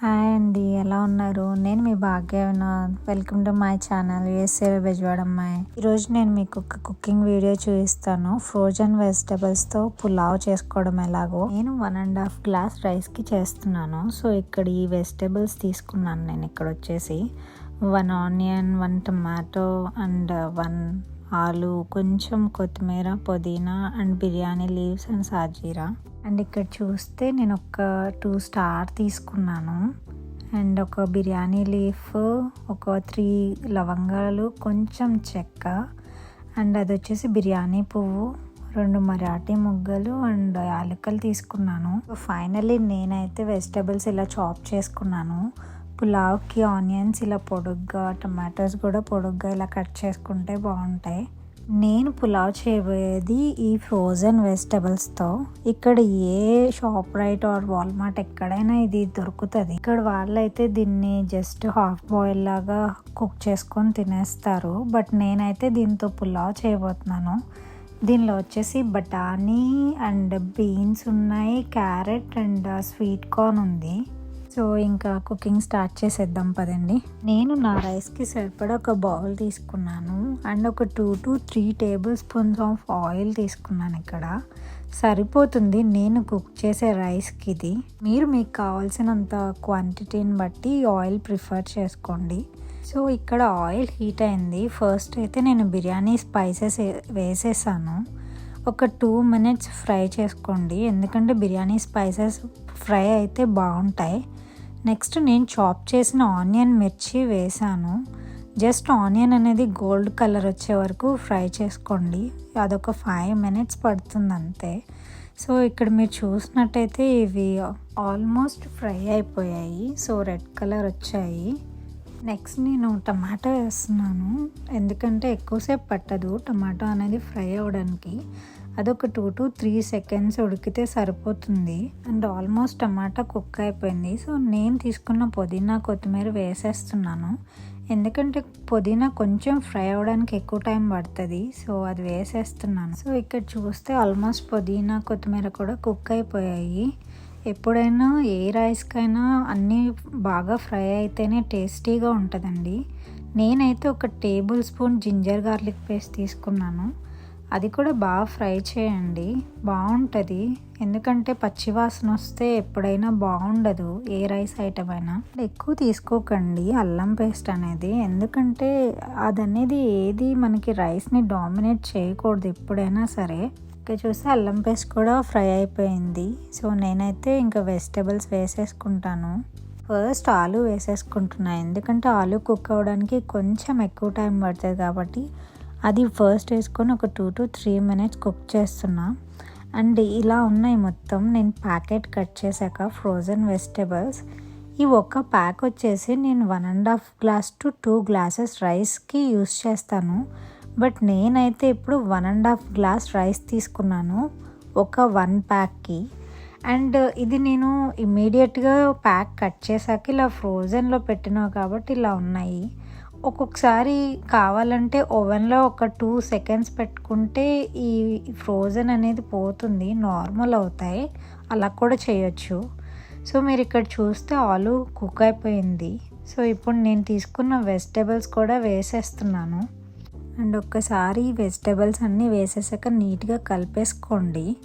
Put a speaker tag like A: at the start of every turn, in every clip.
A: Hi అండి ఎలా ఉన్నారు? నేను మీ Bhagya welcome to my channel USA Bezawada అమ్మాయి ఈరోజు నేను మీకు ఒక కుకింగ్ వీడియో చూపిస్తాను. ఫ్రోజన్ వెజిటబుల్స్తో పులావ్ చేసుకోవడం ఎలాగో. నేను వన్ అండ్ హాఫ్ గ్లాస్ రైస్కి చేస్తున్నాను. సో ఇక్కడ ఈ వెజిటబుల్స్ తీసుకున్నాను నేను. ఇక్కడ వచ్చేసి one onion one tomato and one ఆలు కొంచెం కొత్తిమీర పుదీనా అండ్ బిర్యానీ లీవ్స్ అండ్ సాజీరా. అండ్ ఇక్కడ చూస్తే నేను ఒక టూ స్టార్ తీసుకున్నాను. అండ్ ఒక బిర్యానీ లీఫ్ ఒక త్రీ లవంగాలు కొంచెం చెక్క. అండ్ అది వచ్చేసి బిర్యానీ పువ్వు రెండు మరాఠీ ముగ్గలు అండ్ యాలకలు తీసుకున్నాను. ఫైనల్లీ నేనైతే వెజిటబుల్స్ ఇలా చాప్ చేసుకున్నాను. పులావ్కి ఆనియన్స్ ఇలా పొడుగ్గా టమాటోస్ కూడా పొడుగ్గా ఇలా కట్ చేసుకుంటే బాగుంటాయి. నేను పులావ్ చేయబోయేది ఈ ఫ్రోజన్ వెజిటబుల్స్తో. ఇక్కడ ఏ షాప్ రైట్ ఆర్ వాల్మార్ట్ ఎక్కడైనా ఇది దొరుకుతుంది. ఇక్కడ వాళ్ళైతే దీన్ని జస్ట్ హాఫ్ బాయిల్ లాగా కుక్ చేసుకొని తినేస్తారు. బట్ నేనైతే దీంతో పులావ్ చేయబోతున్నాను. దీనిలో వచ్చేసి బఠానీ అండ్ బీన్స్ ఉన్నాయి క్యారెట్ అండ్ స్వీట్ కార్న్ ఉంది. సో ఇంకా కుకింగ్ స్టార్ట్ చేసేద్దాం పదండి. నేను నా రైస్కి సరిపడా ఒక బౌల్ తీసుకున్నాను. అండ్ ఒక two to three tablespoons of oil తీసుకున్నాను ఇక్కడ. సరిపోతుంది నేను కుక్ చేసే రైస్కి ఇది. మీరు మీకు కావాల్సినంత క్వాంటిటీని బట్టి ఆయిల్ ప్రిఫర్ చేసుకోండి. సో ఇక్కడ ఆయిల్ హీట్ అయింది. ఫస్ట్ అయితే నేను బిర్యానీ స్పైసెస్ వేసేసాను. ఒక టూ మినిట్స్ ఫ్రై చేసుకోండి. ఎందుకంటే బిర్యానీ స్పైసెస్ ఫ్రై అయితే బాగుంటాయి. నెక్స్ట్ నేను చాప్ చేసిన ఆనియన్ మిర్చి వేసాను జస్ట్ ఆనియన్ అనేది గోల్డ్ కలర్ వచ్చే వరకు ఫ్రై చేసుకోండి. అదొక ఫైవ్ మినిట్స్ పడుతుంది అంతే సో ఇక్కడ మీరు చూసినట్టయితే ఇవి ఆల్మోస్ట్ ఫ్రై అయిపోయాయి. సో రెడ్ కలర్ వచ్చాయి. నెక్స్ట్ నేను టమాటో వేస్తున్నాను. ఎందుకంటే ఎక్కువసేపు పట్టదు టమాటో అనేది ఫ్రై అవ్వడానికి. అదొక టూ టు త్రీ సెకండ్స్ ఉడికితే సరిపోతుంది. అండ్ ఆల్మోస్ట్ టమాటా కుక్ అయిపోయింది. సో నేను తీసుకున్న పుదీనా కొత్తిమీర వేసేస్తున్నాను. ఎందుకంటే పుదీనా కొంచెం ఫ్రై అవ్వడానికి ఎక్కువ టైం పడుతుంది. సో అది వేసేస్తున్నాను. సో ఇక్కడ చూస్తే ఆల్మోస్ట్ పుదీనా కొత్తిమీర కూడా కుక్ అయిపోయాయి. ఎప్పుడైనా ఏ రైస్కైనా అన్నీ బాగా ఫ్రై అయితేనే టేస్టీగా ఉంటుందండి. నేనైతే ఒక tablespoon ginger garlic paste తీసుకున్నాను. అది కూడా బాగా ఫ్రై చేయండి. బాగుంటుంది ఎందుకంటే పచ్చివాసన వస్తే ఎప్పుడైనా బాగుండదు ఏ రైస్ ఐటమ్ అయినా. ఎక్కువ తీసుకోకండి. అల్లం పేస్ట్ అనేది. ఎందుకంటే అదనేది ఏది మనకి రైస్ని డామినేట్ చేయకూడదు ఎప్పుడైనా సరే. ఇంకా చూస్తే అల్లం పేస్ట్ కూడా ఫ్రై అయిపోయింది. సో నేనైతే ఇంకా వెజిటేబుల్స్ వేసేసుకుంటాను. ఫస్ట్ ఆలు వేసేసుకుంటున్నాను ఎందుకంటే ఆలు కుక్ అవ్వడానికి కొంచెం ఎక్కువ టైం పడుతుంది కాబట్టి అది ఫస్ట్ వేసుకొని ఒక two to three minutes cook చేస్తున్నా. అండ్ ఇలా ఉన్నాయి మొత్తం. నేను ప్యాకెట్ కట్ చేశాక ఫ్రోజన్ వెజిటేబుల్స్ ఈ ఒక్క ప్యాక్ వచ్చేసి నేను one and half glass to two glasses రైస్కి యూస్ చేస్తాను. బట్ నేనైతే ఇప్పుడు one and half glass rice తీసుకున్నాను ఒక వన్ ప్యాక్కి అండ్ ఇది నేను ఇమీడియట్గా ప్యాక్ కట్ చేశాక ఇలా ఫ్రోజన్లో పెట్టినా కాబట్టి ఇలా ఉన్నాయి. ఒక్కొక్కసారి కావాలంటే ఓవెన్లో ఒక టూ సెకండ్స్ పెట్టుకుంటే ఈ ఫ్రోజన్ అనేది పోతుంది నార్మల్ అవుతాయి. అలా కూడా చేయొచ్చు. సో మీరు ఇక్కడ చూస్తే ఆలు కుక్ అయిపోయింది. సో ఇప్పుడు నేను తీసుకున్న వెజిటేబుల్స్ కూడా వేసేస్తున్నాను. అండ్ ఒక్కసారి వెజిటేబుల్స్ అన్నీ వేసేసాక నీట్గా కలిపేసుకోండి.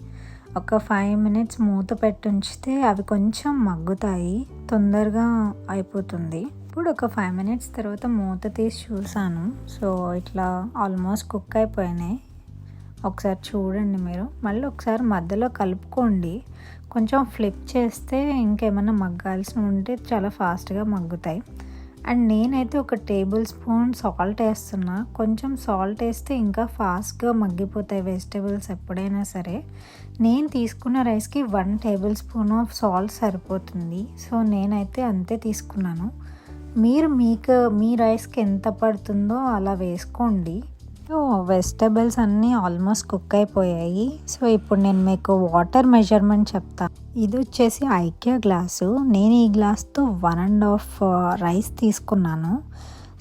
A: ఒక ఫైవ్ మినిట్స్ మూత పెట్టి ఉంచితే అవి కొంచెం మగ్గుతాయి తొందరగా అయిపోతుంది. ఇప్పుడు ఒక ఫైవ్ మినిట్స్ తర్వాత మూత తీసి చూసాను సో ఇట్లా ఆల్మోస్ట్ కుక్ అయిపోయినాయి. ఒకసారి చూడండి మీరు. మళ్ళీ ఒకసారి మధ్యలో కలుపుకోండి. కొంచెం ఫ్లిప్ చేస్తే ఇంకేమైనా మగ్గాల్సిన ఉంటే చాలా ఫాస్ట్గా మగ్గుతాయి. అండ్ నేనైతే ఒక టేబుల్ స్పూన్ సాల్ట్ వేస్తున్నా. కొంచెం సాల్ట్ వేస్తే ఇంకా ఫాస్ట్గా మగ్గిపోతాయి వెజిటేబుల్స్ ఎప్పుడైనా సరే. నేను తీసుకున్న రైస్కి one tablespoon of salt సరిపోతుంది. సో నేనైతే అంతే తీసుకున్నాను. మీరు మీకు మీ రైస్కి ఎంత పడుతుందో అలా వేసుకోండి. సో వెజిటబుల్స్ అన్నీ ఆల్మోస్ట్ కుక్ అయిపోయాయి. సో ఇప్పుడు నేను మీకు వాటర్ మెజర్మెంట్ చెప్తాను ఇది వచ్చేసి ఐక్యా గ్లాసు. నేను ఈ గ్లాస్తో వన్ అండ్ హాఫ్ రైస్ తీసుకున్నాను.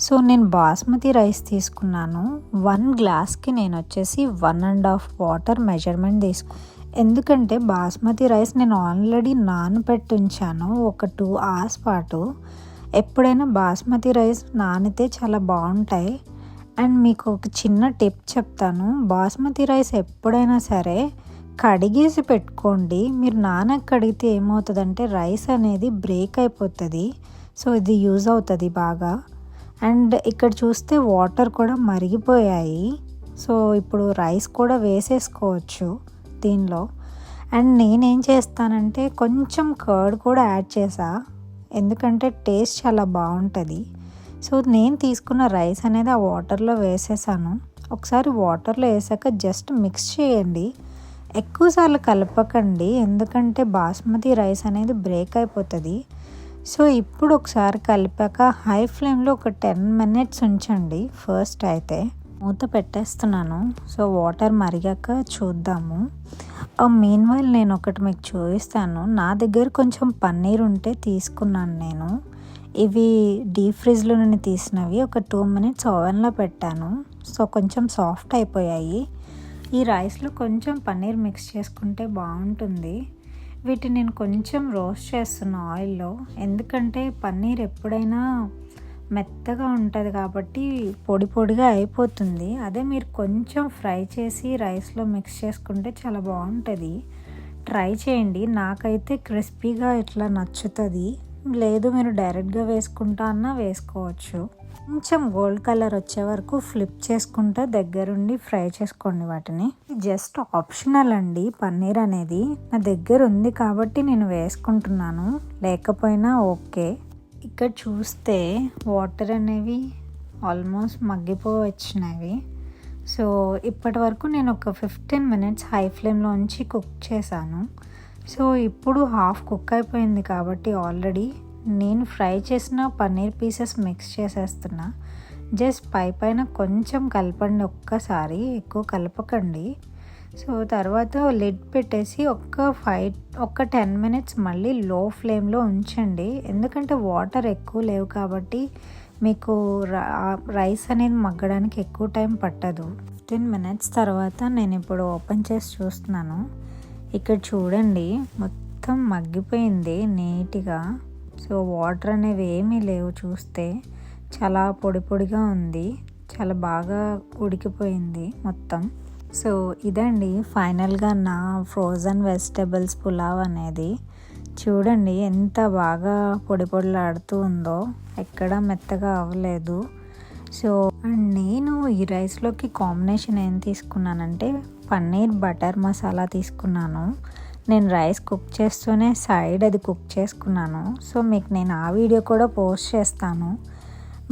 A: సో నేను బాస్మతి రైస్ తీసుకున్నాను. వన్ గ్లాస్కి నేను వచ్చేసి one and half water measurement తీసుకు ఎందుకంటే బాస్మతి రైస్ నేను ఆల్రెడీ నానబెట్టి ఉంచాను ఒక టూ అవర్స్ పాటు. ఎప్పుడైనా బాస్మతి రైస్ నానితే చాలా బాగుంటాయి. అండ్ మీకు ఒక చిన్న టిప్ చెప్తాను. బాస్మతి రైస్ ఎప్పుడైనా సరే కడిగేసి పెట్టుకోండి. మీరు నానక కడిగితే ఏమవుతుందంటే రైస్ అనేది బ్రేక్ అయిపోతుంది. సో ఇది యూజ్ అవుతుంది బాగా. అండ్ ఇక్కడ చూస్తే వాటర్ కూడా మరిగిపోయాయి. సో ఇప్పుడు రైస్ కూడా వేసేసుకోవచ్చు దీనిలో. అండ్ నేనేం చేస్తానంటే కొంచెం కర్డ్ కూడా యాడ్ చేసా. ఎందుకంటే టేస్ట్ చాలా బాగుంటుంది. సో నేను తీసుకున్న రైస్ అనేది ఆ వాటర్లో వేసేసాను. ఒకసారి వాటర్లో వేసాక జస్ట్ మిక్స్ చేయండి. ఎక్కువసార్లు కలపకండి. ఎందుకంటే బాస్మతి రైస్ అనేది బ్రేక్ అయిపోతుంది. సో ఇప్పుడు ఒకసారి కలిపాక హై ఫ్లేమ్లో ఒక టెన్ మినిట్స్ ఉంచండి. ఫస్ట్ అయితే మూత పెట్టేస్తున్నాను. సో వాటర్ మరిగాక చూద్దాము. Oh, మెయిన్ వైల్ నేను ఒకటి మీకు చూపిస్తాను. నా దగ్గర కొంచెం పన్నీర్ ఉంటే తీసుకున్నాను నేను. ఇవి డీప్ ఫ్రిడ్జ్లో నుండి తీసినవి. ఒక టూ మినిట్స్ ఓవెన్లో పెట్టాను. సో కొంచెం సాఫ్ట్ అయిపోయాయి. ఈ రైస్లో కొంచెం పన్నీర్ మిక్స్ చేసుకుంటే బాగుంటుంది. వీటిని నేను కొంచెం రోస్ట్ చేస్తున్నా ఆయిల్లో. ఎందుకంటే పన్నీర్ ఎప్పుడైనా మెత్తగా ఉంటుంది కాబట్టి పొడి పొడిగా అయిపోతుంది. అదే మీరు కొంచెం ఫ్రై చేసి రైస్లో మిక్స్ చేసుకుంటే చాలా బాగుంటుంది. ట్రై చేయండి. నాకైతే క్రిస్పీగా ఇట్లా నచ్చుతుంది. లేదు మీరు డైరెక్ట్గా వేసుకుంటా అన్నా వేసుకోవచ్చు. కొంచెం గోల్డ్ కలర్ వచ్చే వరకు ఫ్లిప్ చేసుకుంటా దగ్గరుండి ఫ్రై చేసుకోండి వాటిని. జస్ట్ ఆప్షనల్ అండి పన్నీర్ అనేది. నా దగ్గర ఉంది కాబట్టి నేను వేసుకుంటున్నాను. లేకపోయినా ఓకే. ఇక్కడ చూస్తే వాటర్ అనేవి ఆల్మోస్ట్ మగ్గిపోవచ్చినవి. సో ఇప్పటి వరకు నేను ఒక ఫిఫ్టీన్ మినిట్స్ హై ఫ్లేమ్లో ఉంచి కుక్ చేశాను. సో ఇప్పుడు హాఫ్ కుక్ అయిపోయింది కాబట్టి ఆల్రెడీ నేను ఫ్రై చేసిన పన్నీర్ పీసెస్ మిక్స్ చేసేస్తున్నా. జస్ట్ పై పైన కొంచెం కలపండి ఒక్కసారి ఎక్కువ కలపకండి. సో తర్వాత లిడ్ పెట్టేసి ఒక్క ఫైవ్ ఒక్క టెన్ మినిట్స్ మళ్ళీ లో ఫ్లేమ్లో ఉంచండి. ఎందుకంటే వాటర్ ఎక్కువ లేవు కాబట్టి మీకు రైస్ అనేది మగ్గడానికి ఎక్కువ టైం పట్టదు. ఫిఫ్టీన్ మినిట్స్ తర్వాత నేను ఇప్పుడు ఓపెన్ చేసి చూస్తున్నాను. ఇక్కడ చూడండి మొత్తం మగ్గిపోయింది నీట్గా. సో వాటర్ అనేవి ఏమీ లేవు చూస్తే. చాలా పొడి పొడిగా ఉంది. చాలా బాగా ఉడికిపోయింది మొత్తం. సో ఇదండి ఫైనల్గా నా ఫ్రోజన్ వెజిటేబుల్స్ పులావ్ అనేది. చూడండి ఎంత బాగా పొడి పొడిలాడుతూ ఉందో ఎక్కడ మెత్తగా అవ్వలేదు. సో అండ్ నేను ఈ రైస్లోకి కాంబినేషన్ ఏం తీసుకున్నానంటే పన్నీర్ బటర్ మసాలా తీసుకున్నాను. నేను రైస్ కుక్ చేస్తూనే సైడ్ అది కుక్ చేసుకున్నాను. సో మీకు నేను ఆ వీడియో కూడా పోస్ట్ చేస్తాను.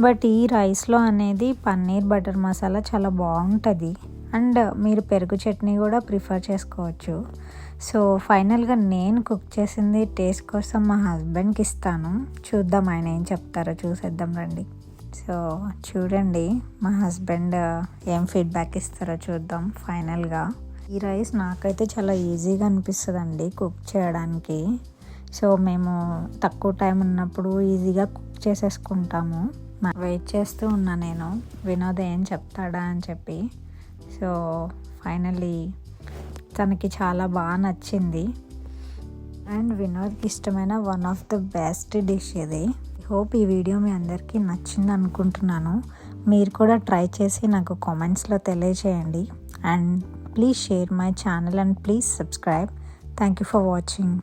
A: బట్ ఈ రైస్లో అనేది పన్నీర్ బటర్ మసాలా చాలా బాగుంటుంది. అండ్ మీరు పెరుగు చట్నీ కూడా ప్రిఫర్ చేసుకోవచ్చు. సో ఫైనల్గా నేను కుక్ చేసింది టేస్ట్ కోసం మా హస్బెండ్కి ఇస్తాను. చూద్దాం ఆయన ఏం చెప్తారో చూసేద్దాం రండి. సో చూడండి మా హస్బెండ్ ఏం ఫీడ్బ్యాక్ ఇస్తారో చూద్దాం ఫైనల్గా. ఈ రైస్ నాకైతే చాలా ఈజీగా అనిపిస్తుందండి కుక్ చేయడానికి. సో మేము తక్కువ టైం ఉన్నప్పుడు ఈజీగా కుక్ చేసేసుకుంటాము. వెయిట్ చేస్తూ ఉన్నా నేను. వినోద్ ఏం చెప్తాడా అని చెప్పి. సో ఫైనలీ తనకి చాలా బాగా నచ్చింది. అండ్ వినోద్కి ఇష్టమైన one of the best dish ఇది. హోప్ ఈ వీడియో మీ అందరికీ నచ్చింది అనుకుంటున్నాను. మీరు కూడా ట్రై చేసి నాకు కామెంట్స్లో తెలియచేయండి and please share my channel and please subscribe. Thank you for watching